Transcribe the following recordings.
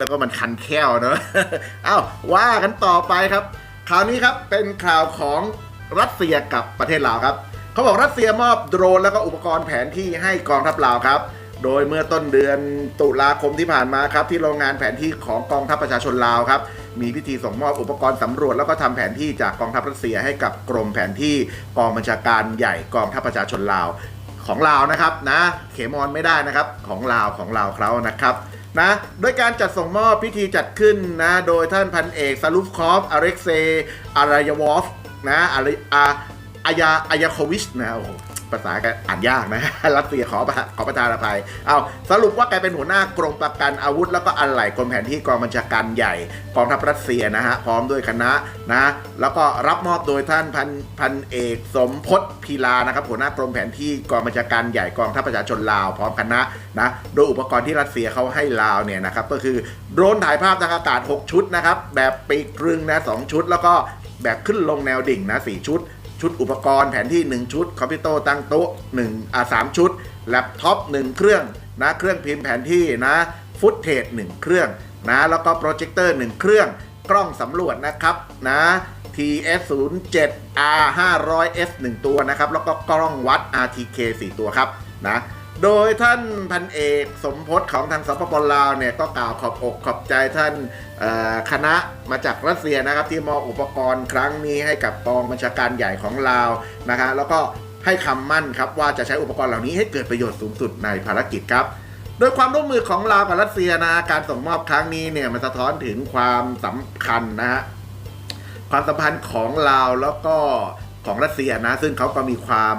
แล้วก็มันคันแค้วเนอะเอ้าว่ากันต่อไปครับคราวนี้ครับเป็นข่าวของรัสเซียกับประเทศลาวครับ เขาบอกรัสเซียมอบโดรนแล้วก็อุปกรณ์แผนที่ให้กองทัพลาวครับ โดยเมื่อต้นเดือนตุลาคมที่ผ่านมาครับ ที่โรงงานแผนที่ของกองทัพประชาชนลาวครับ มีพิธีส่งมอบอุปกรณ์สำรวจ แล้วก็ทำแผนที่จากกองทัพรัสเซียให้กับกรมแผนที่กองบัญชาการใหญ่กองทัพประชาชนลาวของลาวนะครับนะ เขมอนไม่ได้นะครับของลาวของลาวเขานะครับ นะโดยการจัดส่งมอบพิธีจัดขึ้นนะโดยท่านพันเอกซาลุฟคอฟอเล็กเซอารายาวอฟนะอาริอาอายาอายาโควิชนะโอ้โห ภาษาก็อ่านยากนะรัสเซียขอขอประทานอภัยเอาสรุปว่าแกเป็นหัวหน้ากรมประกันอาวุธ แล้วก็อะไหล่กรมแผนที่กองบัญชาการใหญ่กองทัพรัสเซียนะฮะพร้อมด้วยคณะนะแล้วก็รับมอบโดยท่านพันพันเอกสมพศพีลานะครับหัวหน้ากรมแผนที่กองบัญชาการใหญ่กองทัพประชาชนลาว พร้อมคณะนะโดยอุปกรณ์ที่รัสเซียเขาให้ลาวเนี่ยนะครับก็คือโดรนถ่ายภาพทางอากาศ 6 ชุดนะครับแบบปีกกรึงนะสองชุด แล้วก็แบบขึ้นลงแนวดิ่งนะสชุด ชุดอุปกรณ์แผนที่ 1 ชุด คอมพิวเตอร์ตั้งโต๊ะ1อ่า3ชุด แล็ปท็อป 1 เครื่องนะเครื่องพิมพ์แผนที่นะฟุตเทจ1เครื่องนะแล้วก็โปรเจคเตอร์ 1 เครื่องกล้องสำรวจนะครับนะ TS 0 7 R 500 S 1 ตัวนะครับ แล้วก็กล้องวัด RTK 4 ตัวครับนะ โดยท่านพันเอกสมพศของทางสปปลาวเนี่ยก็กล่าวขอบอกขอบใจท่านคณะมาจากรัสเซียนะครับที่มอบอุปกรณ์ครั้งนี้ให้กับกองบัญชาการใหญ่ของลาวนะคะแล้วก็ให้คำมั่นครับว่าจะใช้อุปกรณ์เหล่านี้ให้เกิดประโยชน์สูงสุดในภารกิจครับโดยความร่วมมือของลาวกับรัสเซียนะการส่งมอบครั้งนี้เนี่ยมันสะท้อนถึงความสำคัญนะฮะความสัมพันธ์ของลาวแล้วก็ของรัสเซียนะซึ่งเขาก็มีความ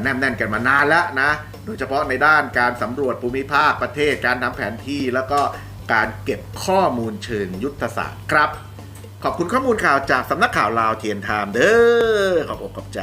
แนบแน่นกันมานานแล้วนะ โดยเฉพาะในด้านการสำรวจภูมิภาคประเทศ การทำแผนที่ แล้วก็การเก็บข้อมูลเชิงยุทธศาสตร์ครับ ขอบคุณข้อมูลข่าวจากสำนักข่าวลาวเทียนไทม์เด้อ ขอบอกขอบใจ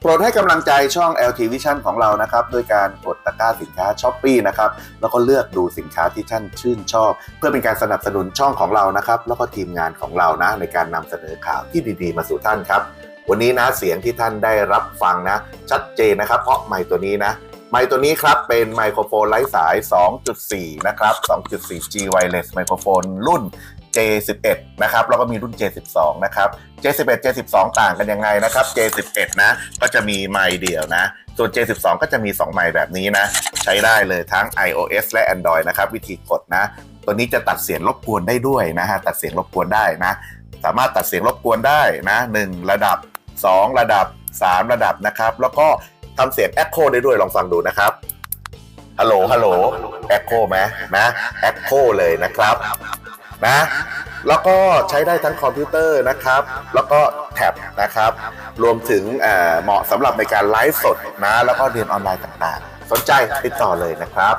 โปรดให้กำลังใจช่อง LT Vision ของเรานะครับด้วยการกดตะกร้าสินค้าช้อปปีนะครับ แล้วก็เลือกดูสินค้าที่ท่านชื่นชอบ เพื่อเป็นการสนับสนุนช่องของเรานะครับ แล้วก็ทีมงานของเรานะในการนำเสนอข่าวที่ดีๆ มาสู่ท่านครับ วันนี้นะเสียงที่ท่านได้รับฟังนะ ชัดเจนนะครับ เพราะไมค์ตัวนี้นะ ไมค์ตัวนี้ครับเป็นไมโครโฟนไร้สาย 2.4 นะครับ 2.4 G wireless ไมโครโฟนรุ่น J11 นะครับแล้วก็มีรุ่น J12 นะครับ J11 J12 ต่างกันยังไงนะครับ J11 นะก็จะมีไมค์เดียวนะ ส่วน J12 ก็จะมี 2 ไมค์แบบนี้นะ ใช้ได้เลยทั้ง iOS และ Android นะครับ วิธีกดนะ ตัวนี้จะตัดเสียงรบกวนได้ด้วยนะฮะตัดเสียงรบกวนได้นะ สามารถตัดเสียงรบกวนได้นะ 1 ระดับ 2 ระดับ 3 ระดับนะครับ แล้วก็ทำเสียง Echo ได้ด้วยลองฟังดูนะครับฮัลโหลฮัลโหล Echo ไหมนะ Echo เลยนะครับนะแล้วก็ใช้ได้ทั้งคอมพิวเตอร์นะครับ แล้วก็แท็บนะครับ รวมถึงเอ่อเหมาะสำหรับในการไลฟ์สดนะ แล้วก็เรียนออนไลน์ต่างๆ สนใจติดต่อเลยนะครับ